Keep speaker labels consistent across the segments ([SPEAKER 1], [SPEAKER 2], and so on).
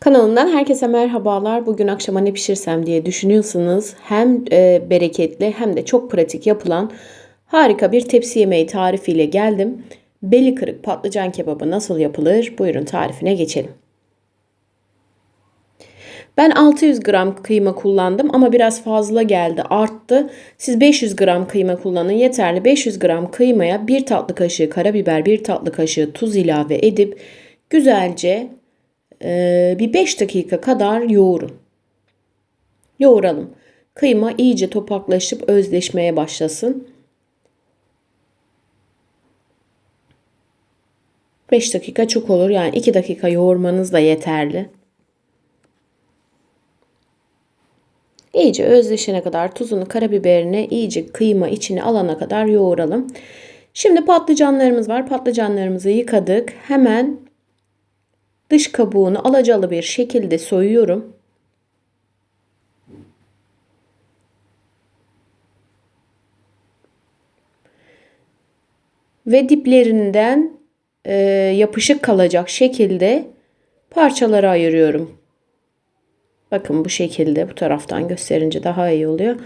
[SPEAKER 1] Kanalımdan herkese merhabalar. Bugün akşama ne pişirsem diye düşünüyorsanız hem e, bereketli hem de çok pratik yapılan harika bir tepsi yemeği tarifiyle geldim. Beli kırık patlıcan kebabı nasıl yapılır? Buyurun tarifine geçelim. Ben 600 gram kıyma kullandım ama biraz fazla geldi arttı. Siz 500 gram kıyma kullanın yeterli. 500 gram kıymaya 1 tatlı kaşığı karabiber 1 tatlı kaşığı tuz ilave edip güzelce bir 5 dakika kadar yoğurun. Yoğuralım. Kıyma iyice topaklaşıp özleşmeye başlasın. 5 dakika çok olur. Yani 2 dakika yoğurmanız da yeterli. İyice özleşene kadar tuzunu, karabiberini iyice kıyma içine alana kadar yoğuralım. Şimdi patlıcanlarımız var. Patlıcanlarımızı yıkadık. Hemen dış kabuğunu alacalı bir şekilde soyuyorum. Ve diplerinden e, yapışık kalacak şekilde parçalara ayırıyorum. Bakın bu şekilde bu taraftan gösterince daha iyi oluyor.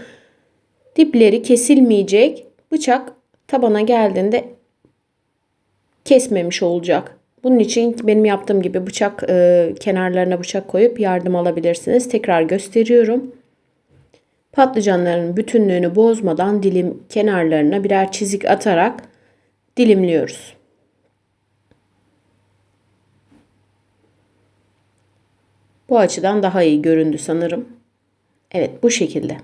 [SPEAKER 1] Dipleri kesilmeyecek. Bıçak tabana geldiğinde kesmemiş olacak. Bunun için benim yaptığım gibi bıçak e, kenarlarına bıçak koyup yardım alabilirsiniz. Tekrar gösteriyorum. Patlıcanların bütünlüğünü bozmadan dilim kenarlarına birer çizik atarak dilimliyoruz. Bu açıdan daha iyi göründü sanırım. Evet bu şekilde.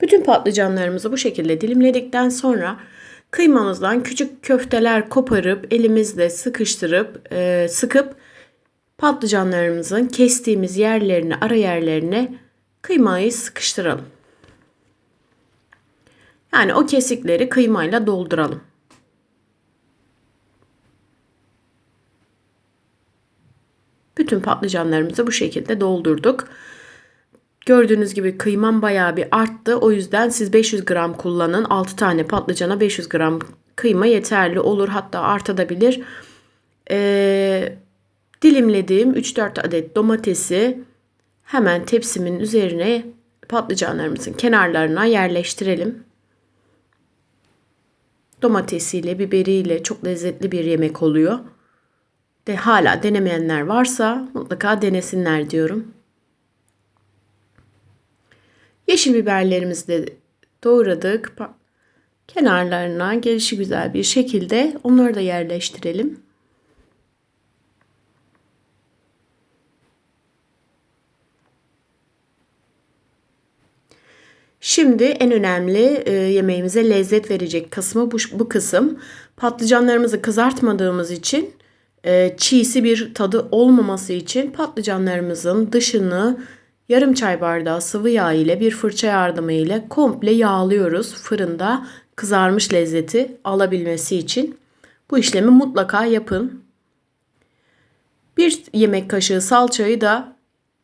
[SPEAKER 1] Bütün patlıcanlarımızı bu şekilde dilimledikten sonra kıymamızdan küçük köfteler koparıp elimizle sıkıştırıp e, sıkıp patlıcanlarımızın kestiğimiz yerlerine ara yerlerine kıymayı sıkıştıralım. Yani o kesikleri kıymayla dolduralım. Bütün patlıcanlarımızı bu şekilde doldurduk. Gördüğünüz gibi kıymam bayağı bir arttı. O yüzden siz 500 gram kullanın. 6 tane patlıcana 500 gram kıyma yeterli olur. Hatta artabilir. Ee, dilimlediğim 3-4 adet domatesi hemen tepsimin üzerine patlıcanlarımızın kenarlarına yerleştirelim. Domatesiyle, biberiyle çok lezzetli bir yemek oluyor. De hala denemeyenler varsa mutlaka denesinler diyorum. Yeşil biberlerimizi de doğradık. Kenarlarına gelişi güzel bir şekilde onları da yerleştirelim. Şimdi en önemli e, yemeğimize lezzet verecek kısmı bu, bu kısım. Patlıcanlarımızı kızartmadığımız için e, çiğsi bir tadı olmaması için patlıcanlarımızın dışını yarım çay bardağı sıvı yağ ile bir fırça yardımı ile komple yağlıyoruz fırında kızarmış lezzeti alabilmesi için. Bu işlemi mutlaka yapın. Bir yemek kaşığı salçayı da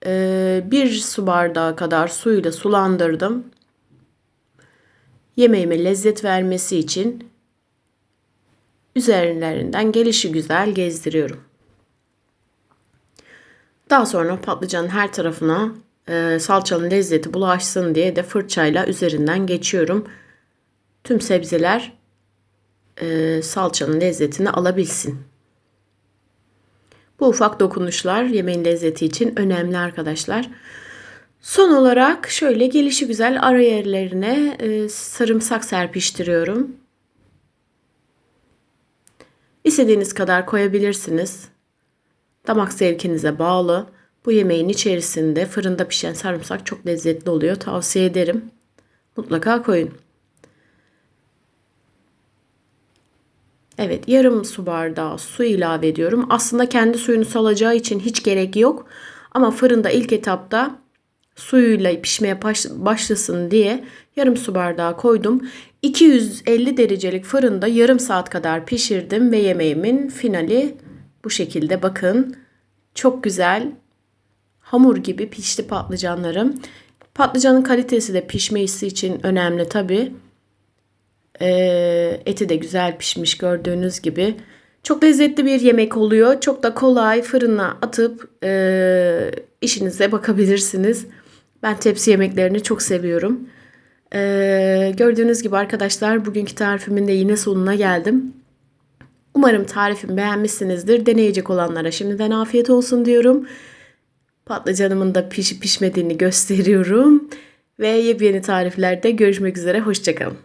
[SPEAKER 1] e, bir su bardağı kadar suyla sulandırdım. Yemeğime lezzet vermesi için üzerlerinden gelişi güzel gezdiriyorum. Daha sonra patlıcanın her tarafına e, salçanın lezzeti bulaşsın diye de fırçayla üzerinden geçiyorum. Tüm sebzeler e, salçanın lezzetini alabilsin. Bu ufak dokunuşlar yemeğin lezzeti için önemli arkadaşlar. Son olarak şöyle gelişi güzel ara yerlerine e, sarımsak serpiştiriyorum. İstediğiniz kadar koyabilirsiniz. Damak zevkinize bağlı. Bu yemeğin içerisinde fırında pişen sarımsak çok lezzetli oluyor. Tavsiye ederim. Mutlaka koyun. Evet yarım su bardağı su ilave ediyorum. Aslında kendi suyunu salacağı için hiç gerek yok. Ama fırında ilk etapta suyuyla pişmeye başlasın diye yarım su bardağı koydum. 250 derecelik fırında yarım saat kadar pişirdim ve yemeğimin finali bu şekilde bakın. Çok güzel hamur gibi pişti patlıcanlarım. Patlıcanın kalitesi de pişmesi için önemli tabi. Ee, eti de güzel pişmiş gördüğünüz gibi. Çok lezzetli bir yemek oluyor. Çok da kolay fırına atıp e, işinize bakabilirsiniz. Ben tepsi yemeklerini çok seviyorum. E, gördüğünüz gibi arkadaşlar bugünkü tarifimin de yine sonuna geldim. Umarım tarifimi beğenmişsinizdir. Deneyecek olanlara şimdiden afiyet olsun diyorum. Patlıcanımın da pişip pişmediğini gösteriyorum. Ve yepyeni tariflerde görüşmek üzere. Hoşçakalın.